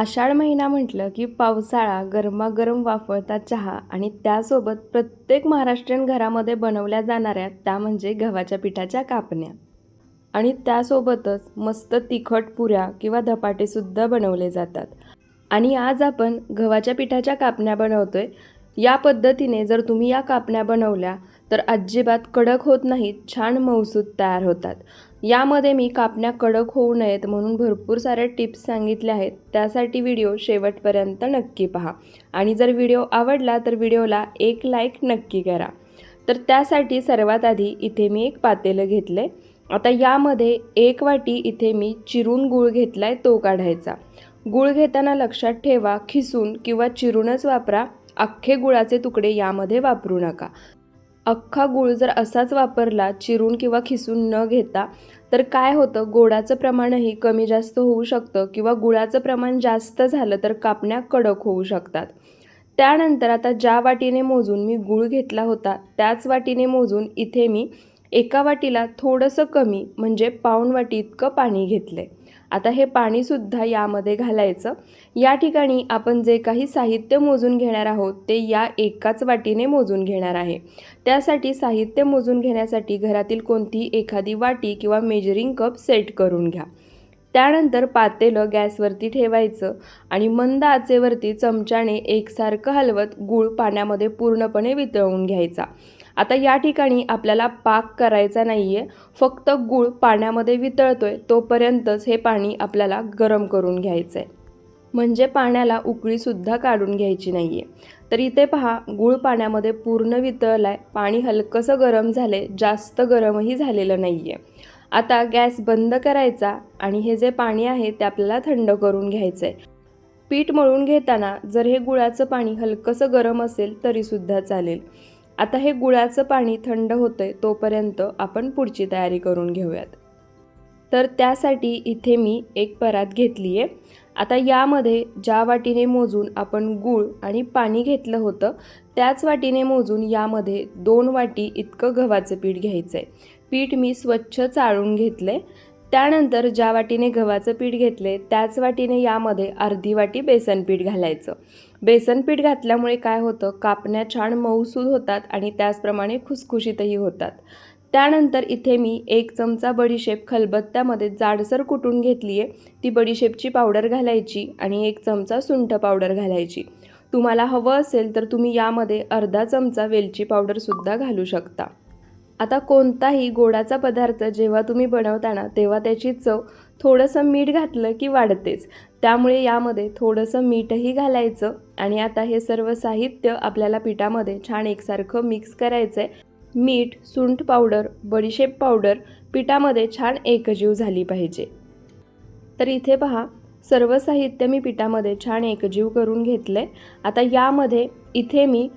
आषाढ महिना म्हटलं की पावसाळा गरमागरम वाफळता चहा आणि त्यासोबत प्रत्येक महाराष्ट्रीयन घरामध्ये बनवल्या जाणाऱ्या त्या म्हणजे गव्हाच्या पिठाच्या कापण्या. आणि त्यासोबतच मस्त तिखट पुऱ्या किंवा धपाटेसुद्धा बनवले जातात. आणि आज आपण गव्हाच्या पिठाच्या कापण्या बनवतोय. या पद्धतीने जर तुम्ही या कापण्या बनवल्या तर अजिबात कडक होत नाहीत छान मौसूद तयार होतात. यामध्ये मी कापण्या कडक होऊ नयेत म्हणून भरपूर साऱ्या टिप्स सांगितले आहेत. त्यासाठी व्हिडिओ शेवटपर्यंत नक्की पहा. आणि जर व्हिडिओ आवडला तर व्हिडिओला एक लाईक नक्की करा. तर त्यासाठी सर्वात आधी इथे मी एक पातेलं आहे आता यामध्ये एक वाटी इथे मी चिरून गूळ घेतला आहे तो काढायचा. गूळ घेताना लक्षात ठेवा खिसून किंवा चिरूनच वापरा. अख्खे गुळाचे तुकडे यामध्ये वापरू नका. अख्खा गूळ जर असाच वापरला चिरून किंवा खिसून न घेता तर काय होतं? गोडाचं प्रमाणही कमी जास्त होऊ शकतं किंवा गुळाचं प्रमाण जास्त झालं तर कापण्या कडक होऊ शकतात. त्यानंतर आता ज्या वाटीने मोजून मी गूळ घेतला होता त्याच वाटीने मोजून इथे मी एका वाटीला थोडंसं कमी म्हणजे पाऊण वाटी इतकं पाणी घेतलं आहे आता हे पाणीसुद्धा यामध्ये घालायचं. या ठिकाणी आपण जे काही साहित्य मोजून घेणार आहोत ते या एकाच वाटीने मोजून घेणार आहे. त्यासाठी साहित्य मोजून घेण्यासाठी घरातील कोणतीही एखादी वाटी किंवा मेजरिंग कप सेट करून घ्या. त्यानंतर पातेलं गॅसवरती ठेवायचं आणि मंद आचेवरती चमच्याने एकसारखं हलवत गूळ पाण्यामध्ये पूर्णपणे वितळवून घ्यायचा. आता या ठिकाणी आपल्याला पाक करायचा नाही आहे फक्त गूळ पाण्यामध्ये वितळतोय तोपर्यंतच हे पाणी आपल्याला गरम करून घ्यायचं आहे म्हणजे पाण्याला उकळीसुद्धा काढून घ्यायची नाही आहे तर इथे पहा गूळ पाण्यामध्ये पूर्ण वितळला आहे पाणी हलकंसं गरम झाले जास्त गरमही झालेलं नाही आहे आता गॅस बंद करायचा आणि हे जे पाणी आहे ते आपल्याला थंड करून घ्यायचं आहे पीठ मळून घेताना जर हे गुळाचं पाणी हलकंसं गरम असेल तरीसुद्धा चालेल. आता हे गुळाचं पाणी थंड होतंय तोपर्यंत आपण पुढची तयारी करून घेऊयात. तर त्यासाठी इथे मी एक परात घेतली आहे आता यामध्ये ज्या वाटीने मोजून आपण गूळ आणि पाणी घेतलं होतं त्याच वाटीने मोजून यामध्ये दोन वाटी इतकं गव्हाचं पीठ घ्यायचं आहे पीठ मी स्वच्छ चाळून घेतलं आहे त्यानंतर ज्या वाटीने गव्हाचं पीठ घेतले त्याच वाटीने यामध्ये अर्धी वाटी बेसन पीठ घालायचं. बेसन पीठ घातल्यामुळे काय होतं? कापण्या छान मऊसूद होतात आणि त्याचप्रमाणे खुसखुशीतही होतात. त्यानंतर इथे मी एक चमचा बडीशेप खलबत्त्यामध्ये जाडसर कुटून घेतली आहे ती बडीशेपची पावडर घालायची आणि एक चमचा सुंठ पावडर घालायची. तुम्हाला हवं असेल तर तुम्ही यामध्ये अर्धा चमचा वेलची पावडरसुद्धा घालू शकता. आता कोणताही गोडाचा पदार्थ जेव्हा तुम्ही बनवताना तेव्हा त्याची चव थोडंसं मीठ घातलं की वाढतेच. त्यामुळे यामध्ये थोडंसं मीठही घालायचं आणि आता हे सर्व साहित्य आपल्याला पिठामध्ये छान एकसारखं मिक्स करायचं आहे मीठ सुंठ पावडर बडीशेप पावडर पिठामध्ये छान एकजीव झाली पाहिजे. तर इथे पहा सर्व साहित्य मी पिठामध्ये छान एकजीव करून घेतलं आहे आता यामध्ये इथे मी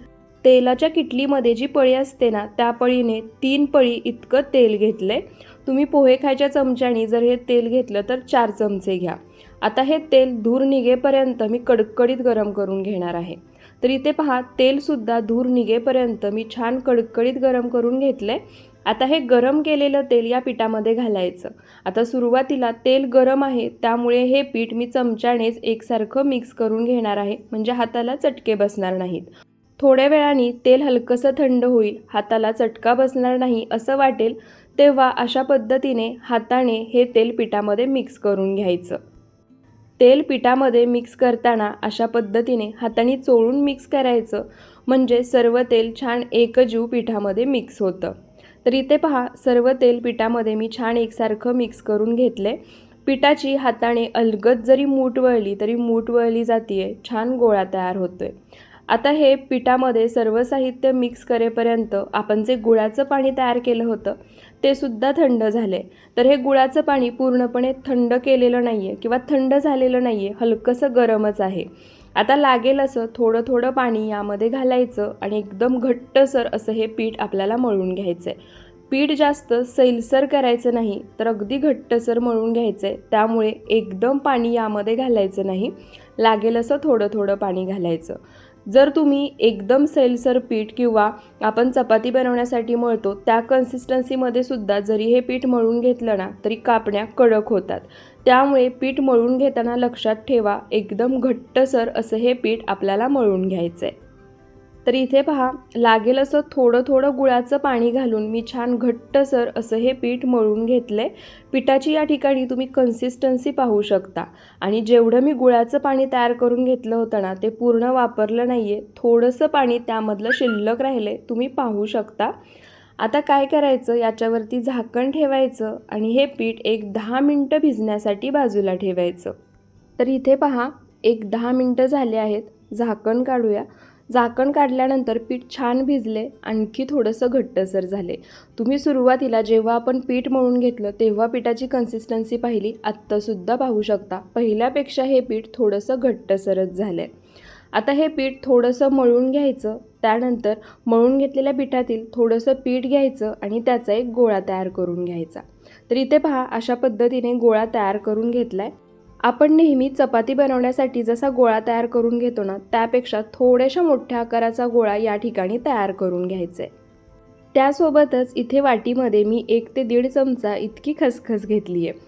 तेलाच्या किटलीमध्ये जी पळी असते ना त्या पळीने तीन पळी इतकं तेल घेतलं आहे तुम्ही पोहे खायच्या चमच्याने जर हे तेल घेतलं तर चार चमचे घ्या. आता हे तेल धूर निघेपर्यंत मी कडकडीत गरम करून घेणार आहे. तर इथे पहा तेलसुद्धा धूर निघेपर्यंत मी छान कडकडीत गरम करून घेतलं आहे आता हे गरम केलेलं तेल या पिठामध्ये घालायचं. आता सुरुवातीला तेल गरम आहे त्यामुळे हे पीठ मी चमच्यानेच एकसारखं मिक्स करून घेणार आहे. म्हणजे हाताला चटके बसणार नाहीत. थोड्या वेळाने तेल हलकंसं थंड होईल हाताला चटका बसणार नाही असं वाटेल तेव्हा अशा पद्धतीने हाताने हे तेल पिठामध्ये मिक्स करून घ्यायचं. तेल पिठामध्ये मिक्स करताना अशा पद्धतीने हाताने चोळून मिक्स करायचं म्हणजे सर्व तेल छान एकजीव पिठामध्ये मिक्स होतं. तर इथे पहा सर्व तेल पिठामध्ये मी छान एकसारखं मिक्स करून घेतले. पिठाची हाताने अलगद जरी मूठ वळली तरी मूठ वळली जाते छान गोळा तयार होतोय. आता हे पिठामध्ये सर्व साहित्य मिक्स करेपर्यंत आपण जे गुळाचं पाणी तयार केलं होतं ते सुद्धा थंड झाले. तर हे गुळाचं पाणी पूर्णपणे थंड केलेलं नाही आहे किंवा थंड झालेलं नाही आहे हलकंसं गरमच आहे. आता लागेल असं थोडं थोडं पाणी यामध्ये घालायचं आणि एकदम घट्टसर असं हे पीठ आपल्याला मळून घ्यायचं आहे पीठ जास्त सैलसर करायचं नाही तर अगदी घट्टसर मळून घ्यायचं आहे त्यामुळे एकदम पाणी यामध्ये घालायचं नाही. लागेल असं थोडं थोडं पाणी घालायचं. जर तुम्ही एकदम सैलसर पीठ किंवा आपण चपाती बनवण्यासाठी मळतो त्या कन्सिस्टन्सीमध्ये सुद्धा जरी हे पीठ मळून घेतलं ना तरी कापण्या कडक होतात. त्यामुळे पीठ मळून घेताना लक्षात ठेवा एकदम घट्टसर असं हे पीठ आपल्याला मळून घ्यायचं आहे तर इथे पहा लागेल असं थोडं थोडं गुळाचं पाणी घालून मी छान घट्टसर असं हे पीठ मळून घेतलं आहे पिठाची या ठिकाणी तुम्ही कन्सिस्टन्सी पाहू शकता. आणि जेवढं मी गुळाचं पाणी तयार करून घेतलं होतं ना ते पूर्ण वापरलं नाही आहे थोडंसं पाणी त्यामधलं शिल्लक राहिले तुम्ही पाहू शकता. आता काय करायचं? याच्यावरती झाकण ठेवायचं आणि हे पीठ एक दहा मिनटं भिजण्यासाठी बाजूला ठेवायचं. तर इथे पहा एक दहा मिनटं झाले आहेत. झाकण काढूया. झाकण काढल्यानंतर पीठ छान भिजले आणखी थोडंसं घट्टसर झाले. तुम्ही सुरुवातीला जेव्हा आपण पीठ मळून घेतलं तेव्हा पिठाची कन्सिस्टन्सी पाहिली आत्तासुद्धा पाहू शकता. पहिल्यापेक्षा हे पीठ थोडंसं घट्टसरच झालं आहे आता हे पीठ थोडंसं मळून घ्यायचं त्यानंतर मळून घेतलेल्या पिठातील थोडंसं पीठ घ्यायचं आणि त्याचा एक गोळा तयार करून घ्यायचा. तर इथे पहा अशा पद्धतीने गोळा तयार करून घेतला आहे आपण नेहमी चपाती बनवण्यासाठी जसा गोळा तयार करून घेतो ना त्यापेक्षा थोड्याशा मोठ्या आकाराचा गोळा या ठिकाणी तयार करून घ्यायचा. आहे त्यासोबतच इथे वाटीमध्ये मी एक ते दीड चमचा इतकी खसखस घेतली आहे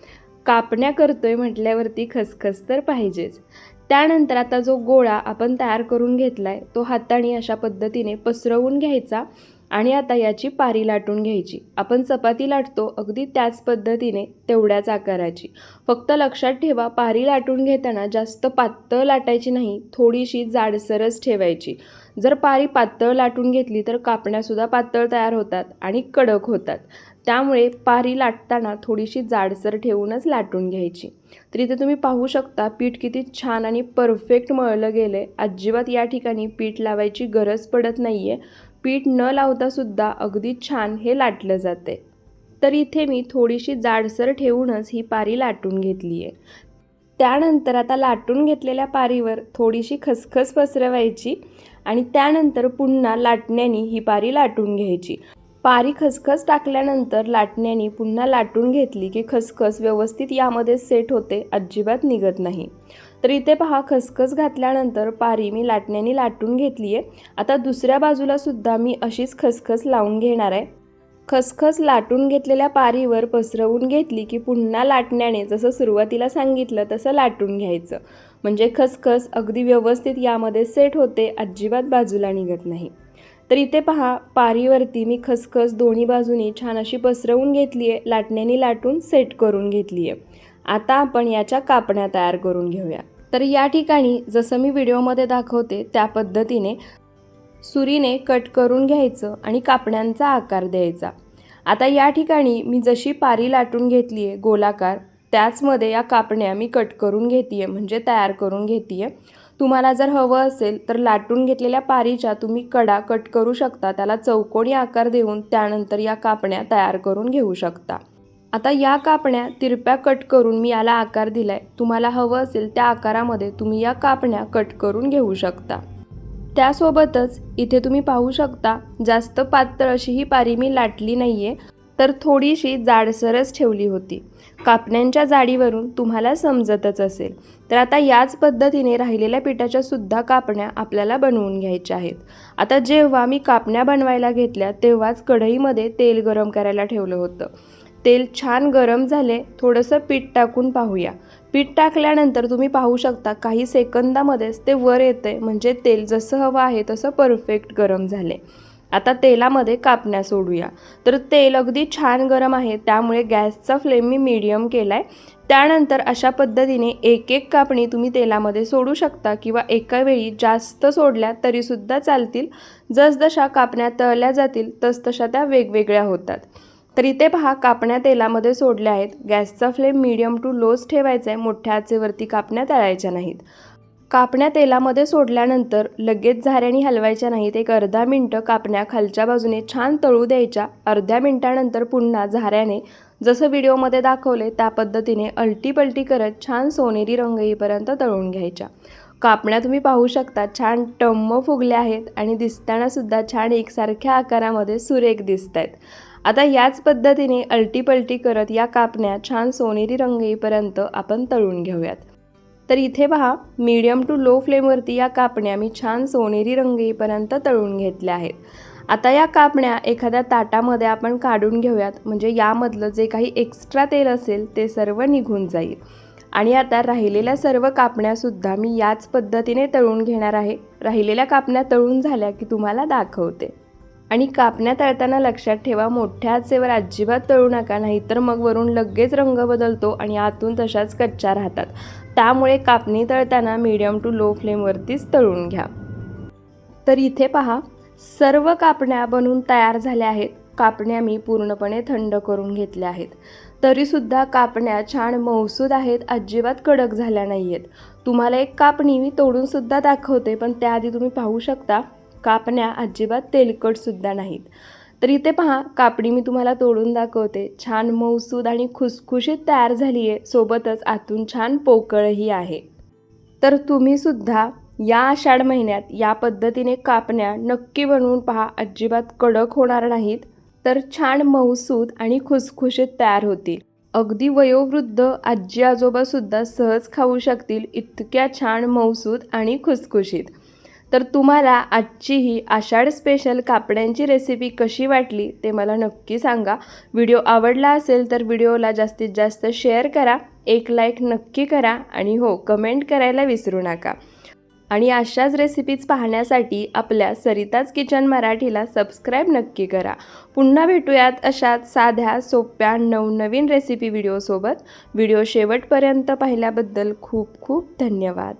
कापण्या करतोय म्हटल्यावरती खसखस तर पाहिजेच. त्यानंतर आता जो गोळा आपण तयार करून घेतला आहे तो हाताने अशा पद्धतीने पसरवून घ्यायचा. आणि आता याची पारी लाटून घ्यायची. आपण चपाती लाटतो अगदी त्याच पद्धतीने तेवढ्याच आकाराची. फक्त लक्षात ठेवा पारी लाटून घेताना जास्त पातळ लाटायची नाही थोडीशी जाडसरच ठेवायची. जर पारी पातळ लाटून घेतली तर कापण्यासुद्धा पातळ तयार होतात आणि कडक होतात. त्यामुळे पारी लाटताना थोडीशी जाडसर ठेवूनच लाटून घ्यायची. तर इथे तुम्ही पाहू शकता पीठ किती छान आणि परफेक्ट मळलं गेलं आहे अजिबात या ठिकाणी पीठ लावायची गरज पडत नाही आहे पीठ न लावतासुद्धा अगदी छान हे लाटलं जाते. तर इथे मी थोडीशी जाडसर ठेवूनच ही पारी लाटून घेतली आहे. त्यानंतर आता लाटून घेतलेल्या पारीवर थोडीशी खसखस पसरवायची आणि त्यानंतर पुन्हा लाटण्याने ही पारी लाटून घ्यायची. पारी खसखस टाकल्यानंतर लाटण्याने पुन्हा लाटून घेतली की खसखस व्यवस्थित यामध्ये सेट होते अजिबात निघत नाही. तर इथे पहा खसखस घातल्यानंतर पारी मी लाटण्याने लाटून घेतली आहे. आता दुसऱ्या बाजूला सुद्धा मी अशीच खसखस लावून घेणार आहे. खसखस लाटून घेतलेल्या पारीवर पसरवून घेतली की पुन्हा लाटण्याने जसं सुरुवातीला सांगितलं तसं लाटून घ्यायचं. म्हणजे खसखस अगदी व्यवस्थित यामध्ये सेट होते अजिबात बाजूला निघत नाही. तर इथे पहा पारीवरती मी खसखस दोन्ही बाजूनी छान अशी पसरवून घेतली आहे लाटण्याने लाटून सेट करून घेतली आहे आता आपण याच्या कापण्या तयार करून घेऊया. तर या ठिकाणी जसं मी व्हिडिओमध्ये दाखवते त्या पद्धतीने सुरीने कट करून घ्यायचं आणि कापण्यांचा आकार द्यायचा. आता या ठिकाणी मी जशी पारी लाटून घेतली आहे गोलाकार त्याचमध्ये या कापण्या मी कट करून घेते आहे म्हणजे तयार करून घेते आहे तुम्हाला जर हवं असेल तर लाटून घेतलेल्या पारीच्या तुम्ही कडा कट करू शकता. त्याला चौकोनी आकार देऊन त्यानंतर या कापण्या तयार करून घेऊ शकता. आता या कापण्या तिरप्या कट करून मी याला आकार दिलाय. तुम्हाला हवं असेल त्या आकारामध्ये तुम्ही या कापण्या कट करून घेऊ शकता. त्यासोबतच इथे तुम्ही पाहू शकता जास्त पातळ अशी ही पारी मी लाटली नाही आहे तर थोडीशी जाडसरच ठेवली होती. कापण्यांच्या जाडीवरून तुम्हाला समजतच असेल. तर आता याच पद्धतीने राहिलेल्या पिठाच्या सुद्धा कापण्या आपल्याला बनवून घ्यायच्या आहेत. आता जेव्हा मी कापण्या बनवायला घेतल्या तेव्हाच कढईमध्ये तेल गरम करायला ठेवलं होतं. तेल छान गरम झाले थोडंसं पीठ टाकून पाहूया. पीठ टाकल्यानंतर तुम्ही पाहू शकता काही सेकंदामध्येच ते वर येते म्हणजे तेल जसं हवं आहे तसं परफेक्ट गरम झाले आता तेलामध्ये कापण्या सोडूया. तर तेल अगदी छान गरम आहे त्यामुळे गॅसचा फ्लेम मी मीडियम केला आहे त्यानंतर अशा पद्धतीने एक एक कापणी तुम्ही तेलामध्ये सोडू शकता किंवा एका वेळी जास्त सोडल्या तरीसुद्धा चालतील. जसजशा कापण्या तळल्या जातील तसतशा त्या वेगवेगळ्या होतात. तर इथे पहा कापण्या तेलामध्ये सोडल्या आहेत. गॅसचा फ्लेम मीडियम टू लोच ठेवायचा आहे मोठ्या आचेवरती कापण्या तळायच्या नाहीत. कापण्या तेलामध्ये सोडल्यानंतर लगेच झाऱ्याने हलवायच्या नाहीत. एक अर्धा मिनटं कापण्या खालच्या बाजूने छान तळू द्यायच्या. अर्ध्या मिनटानंतर पुन्हा झाऱ्याने जसं व्हिडिओमध्ये दाखवले त्या पद्धतीने अलटी पलटी करत छान सोनेरी रंग येईपर्यंत तळून घ्यायच्या. कापण्या तुम्ही पाहू शकता छान टम्म फुगल्या आहेत आणि दिसतानासुद्धा छान एकसारख्या आकारामध्ये सुरेख दिसत आहेत आता याच पद्धतीने अलटी पलटी करत या कापण्या छान सोनेरी रंग येईपर्यंत आपण तळून घेऊयात. तर इथे पहा मीडियम टू लो फ्लेमवरती या कापण्या मी छान सोनेरी रंग येईपर्यंत तळून घेतल्या आहेत. आता या कापण्या एखाद्या ताटामध्ये आपण काढून घेऊयात. म्हणजे यामधलं जे काही एक्स्ट्रा तेल असेल ते सर्व निघून जाईल. आणि आता राहिलेल्या सर्व कापण्यासुद्धा मी याच पद्धतीने तळून घेणार आहे. राहिलेल्या कापण्या तळून झाल्या की तुम्हाला दाखवते. आणि कापण्या तळताना लक्षात ठेवा मोठ्या आचेवर अजिबात तळू नका नाहीतर मग वरून लगेच रंग बदलतो आणि आतून तशाच कच्च्या राहतात. त्यामुळे कापणी तळताना मीडियम टू लो फ्लेमवरतीच तळून घ्या. तर इथे पहा सर्व कापण्या बनून तयार झाल्या आहेत. कापण्या मी पूर्णपणे थंड करून घेतल्या आहेत. तरीसुद्धा कापण्या छान मौसूद आहेत अजिबात कडक झाल्या नाही आहेत तुम्हाला एक कापणी मी तोडूनसुद्धा दाखवते पण त्याआधी तुम्ही पाहू शकता कापण्या अजिबात तेलकटसुद्धा नाहीत. तर इथे पहा कापडी मी तुम्हाला तोडून दाखवते. छान मौसूद आणि खुसखुशीत तयार झाली आहे सोबतच आतून छान पोकळही आहे. तर तुम्हीसुद्धा या आषाढ महिन्यात या पद्धतीने कापण्या नक्की बनवून पहा. अजिबात कडक होणार नाहीत. तर छान मऊसूद आणि खुसखुशीत तयार होतील. अगदी वयोवृद्ध आजी आजोबासुद्धा सहज खाऊ शकतील इतक्या छान मऊसूद आणि खुसखुशीत. तर तुम्हाला आजची ही आषाढ स्पेशल कापड्यांची रेसिपी कशी वाटली ते मला नक्की सांगा. व्हिडिओ आवडला असेल तर व्हिडिओला जास्तीत जास्त शेअर करा एक लाईक नक्की करा आणि हो कमेंट करायला विसरू नका. आणि अशाच रेसिपीज पाहण्यासाठी आपल्या सरिताज किचन मराठीला सबस्क्राईब नक्की करा. पुन्हा भेटूयात अशाच साध्या सोप्या नवनवीन रेसिपी व्हिडिओसोबत व्हिडिओ शेवटपर्यंत पाहिल्याबद्दल खूप खूप धन्यवाद.